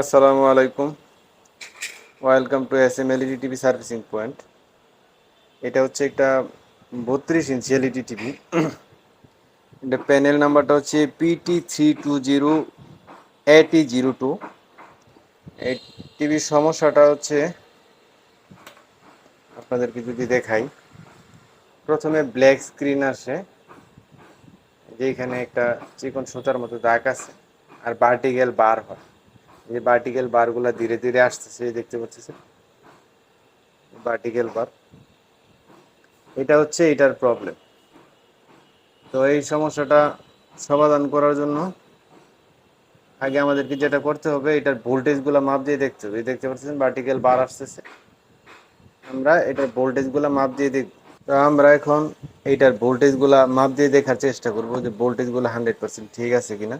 আসসালামু আলাইকুম। Welcome to S M LED TV servicing point এটা হচ্ছে একটা বত্রিশ ইঞ্চি এলইডি টিভি এটা প্যানেল নাম্বারটা হচ্ছে PT three two zero AT zero two এই টিভির সমস্যাটা হচ্ছে আপনাদেরকে যদি দেখাই, প্রথমে ব্ল্যাক স্ক্রিন আসে যে এখানে একটা চিকন সুতার মতো দাগ আছে, আর ভার্টিক্যাল বার হয়। এই ভার্টিক্যাল বারগুলো ধীরে ধীরে আসতেছে দেখতে পাচ্ছেন? ভার্টিক্যাল বার এটা হচ্ছে এটার প্রবলেম তো এই সমস্যাটা সমাধান করার জন্য আগে আমাদেরকে যেটা করতে হবে, এটার ভোল্টেজগুলো মাপ দিয়ে দেখতে হবে। দেখতে পাচ্ছেন ভার্টিক্যাল বার আসতেছে। আমরা এটার ভোল্টেজগুলো মাপ দিয়ে দেখ, তো আমরা এখন এইটার ভোল্টেজগুলো মাপ দিয়ে দেখার চেষ্টা করব যে ভোল্টেজগুলো হান্ড্রেড পার্সেন্ট ঠিক আছে কিনা।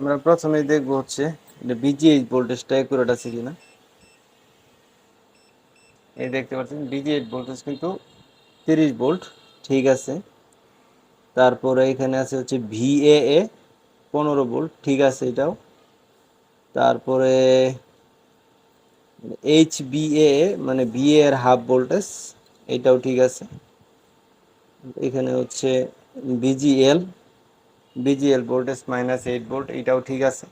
আমরা প্রথমেই দেখব হচ্ছে এটা বিজিএইচ ভোল্টেজটা অ্যাকুরেট আছে কিনা। এই দেখতে পাচ্ছেন বিজিএইচ ভোল্টেজ কিন্তু তিরিশ ভোল্ট ঠিক আছে। তারপরে এখানে আছে হচ্ছে ভিএএ পনেরো ভোল্ট ঠিক আছে এটাও। তারপরে এইচ বিএ মানে বিএ এর হাফ ভোল্টেজ এটাও ঠিক আছে। এখানে হচ্ছে BGL BGL voltage minus eight volt এটাও ঠিক আছে।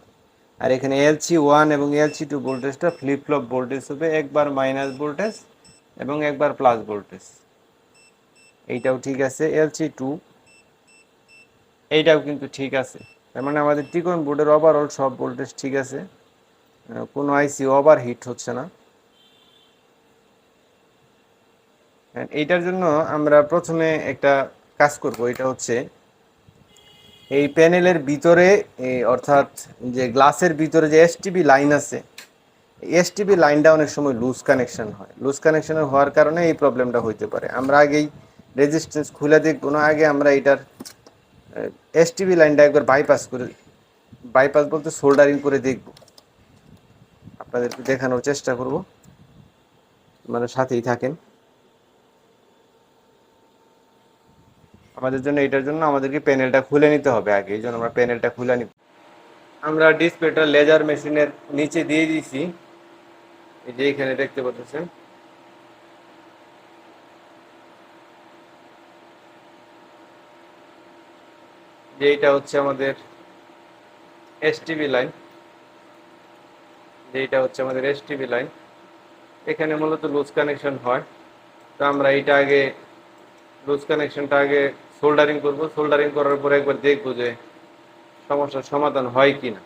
আর এখানে এলসি ওয়ান এবং এলসি টু ভোল্টেজটা ফ্লিপ ফ্লপ ভোল্টেজ হবে, একবার মাইনাস ভোল্টেজ এবং একবার প্লাস ভোল্টেজ এইটাও ঠিক আছে এলসি টু এইটাও কিন্তু ঠিক আছে। তার মানে আমাদের টিকন বোর্ডের ওভারঅল সব ভোল্টেজ ঠিক আছে। কোনো আইসি ওভার হিট হচ্ছে না। এইটার জন্য আমরা প্রথমে একটা কাজ করব, এটা হচ্ছে এই প্যানেলের ভিতরে অর্থাৎ যে গ্লাসের ভিতরে যে এসটিবি লাইন আছে এসটিবি লাইনটা অনেক সময় লুজ কানেকশন হয়। লুজ কানেকশন হওয়ার কারণে এই প্রবলেমটা হইতে পারে। আমরা আগেই রেজিস্ট্যান্স খুলে দেখব না, আগে আমরা এটার এসটিবি লাইনটা একবার বাইপাস করে বাইপাস বলতে সোল্ডারিং করে দেখব। আপনাদেরকে দেখানোর চেষ্টা করব। মানে সাথেই থাকেন। আমাদের জন্য, এটার জন্য আমাদেরকে প্যানেলটা খুলে নিতে হবে আগে। এই জন্য আমরা প্যানেলটা খুলে নিব। আমরা ডিসপ্লেটা লেজার মেশিনের নিচে দিয়ে দিয়েছি। এই যে এখানে দেখতে পাচ্ছেন। যে এটা হচ্ছে আমাদের এসটিভি লাইন যে এটা হচ্ছে আমাদের এসটিভি লাইন এখানে মূলত লুজ কানেকশন হয়। তো আমরা এটা আগে, লুজ কানেকশনটা আগে সোল্ডারিং করব সোল্ডারিং করার পরে একবার দেখব যে সমস্যার সমাধান হয় কি না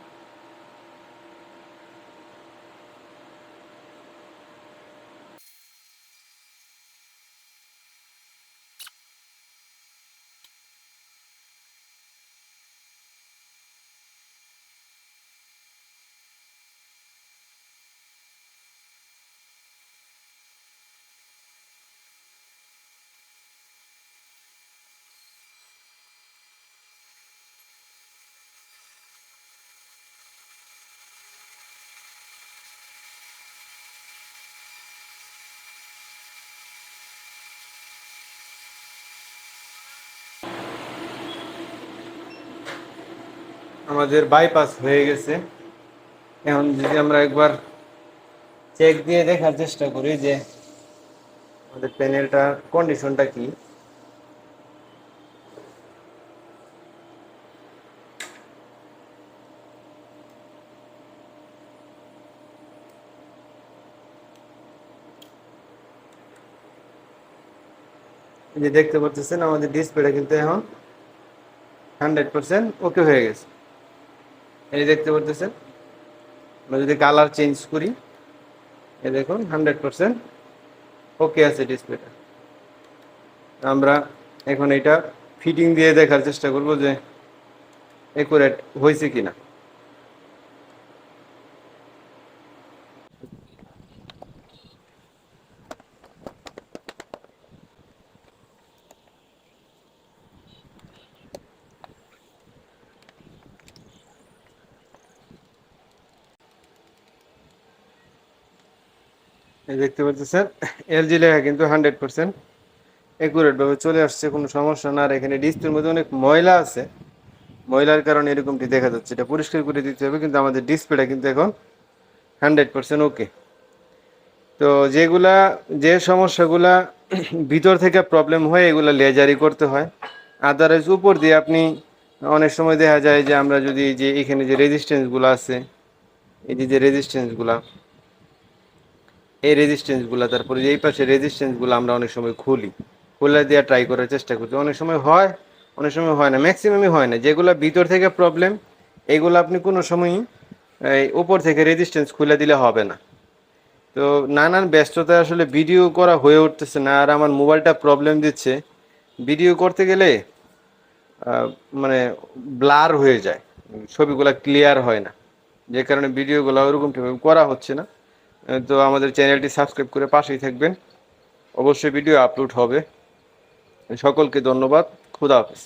আমাদের বাইপাস হয়ে গেছে। এখন যদি আমরা একবার চেক দিয়ে দেখার চেষ্টা করি যে আমাদের প্যানেলটার কন্ডিশনটা কি। যে দেখতে পাচ্ছেন, আমাদের ডিসপ্লেটা কিন্তু এখন হান্ড্রেড পার্সেন্ট ওকে হয়ে গেছে। এই দেখতে পারতেছেন? আমরা যদি কালার চেঞ্জ করি এ দেখুন হান্ড্রেড পারসেন্ট ওকে আছে ডিসপ্লেটা আমরা এখন এটা ফিটিং দিয়ে দেখার চেষ্টা করব যে একুরেট হয়েছে কিনা। দেখতে পাচ্ছেন এলজি লেখা কিন্তু হান্ড্রেড পার্সেন্ট একুরেট ভাবে চলে আসছে, কোনো সমস্যা না। আর এখানে ডিসপ্লের মধ্যে অনেক ময়লা আছে। ময়লার কারণে এরকমটি দেখা যাচ্ছে। এটা পরিষ্কার করে দিতে হবে, কিন্তু আমাদের ডিসপ্লেটা কিন্তু এখন হান্ড্রেড পার্সেন্ট ওকে তো যেগুলা, যে সমস্যাগুলা ভিতর থেকে প্রবলেম হয়, এগুলা লেজারি করতে হয়। আদারওয়াইজ উপর দিয়ে আপনি অনেক সময় দেখা যায় যে আমরা যদি যে এখানে যে রেজিস্ট্যান্সগুলো আছে, এই যে রেজিস্ট্যান্সগুলা এই রেজিস্ট্যান্সগুলো তারপরে যে এই পাশে রেজিস্ট্যান্সগুলো আমরা অনেক সময় খুলি। খুলে দিয়ে ট্রাই করার চেষ্টা করছি। অনেক সময় হয়, অনেক সময় হয় না ম্যাক্সিমামই হয় না। যেগুলো ভিতর থেকে প্রবলেম এগুলো আপনি কোনো সময়ই, এই উপর থেকে রেজিস্ট্যান্স খুলে দিলে হবে না। তো নানান ব্যস্ততায় আসলে ভিডিও করা হয়ে উঠতেছে না, আর আমার মোবাইলটা প্রবলেম দিচ্ছে। ভিডিও করতে গেলে মানে ব্লার হয়ে যায়। ছবিগুলো ক্লিয়ার হয় না। যে কারণে ভিডিওগুলো ওরকম করা হচ্ছে না। তো আমাদের চ্যানেলটি সাবস্ক্রাইব করে পাশেই থাকবেন। অবশ্যই ভিডিও আপলোড হবে। সকলকে ধন্যবাদ। খুদা হাফেজ।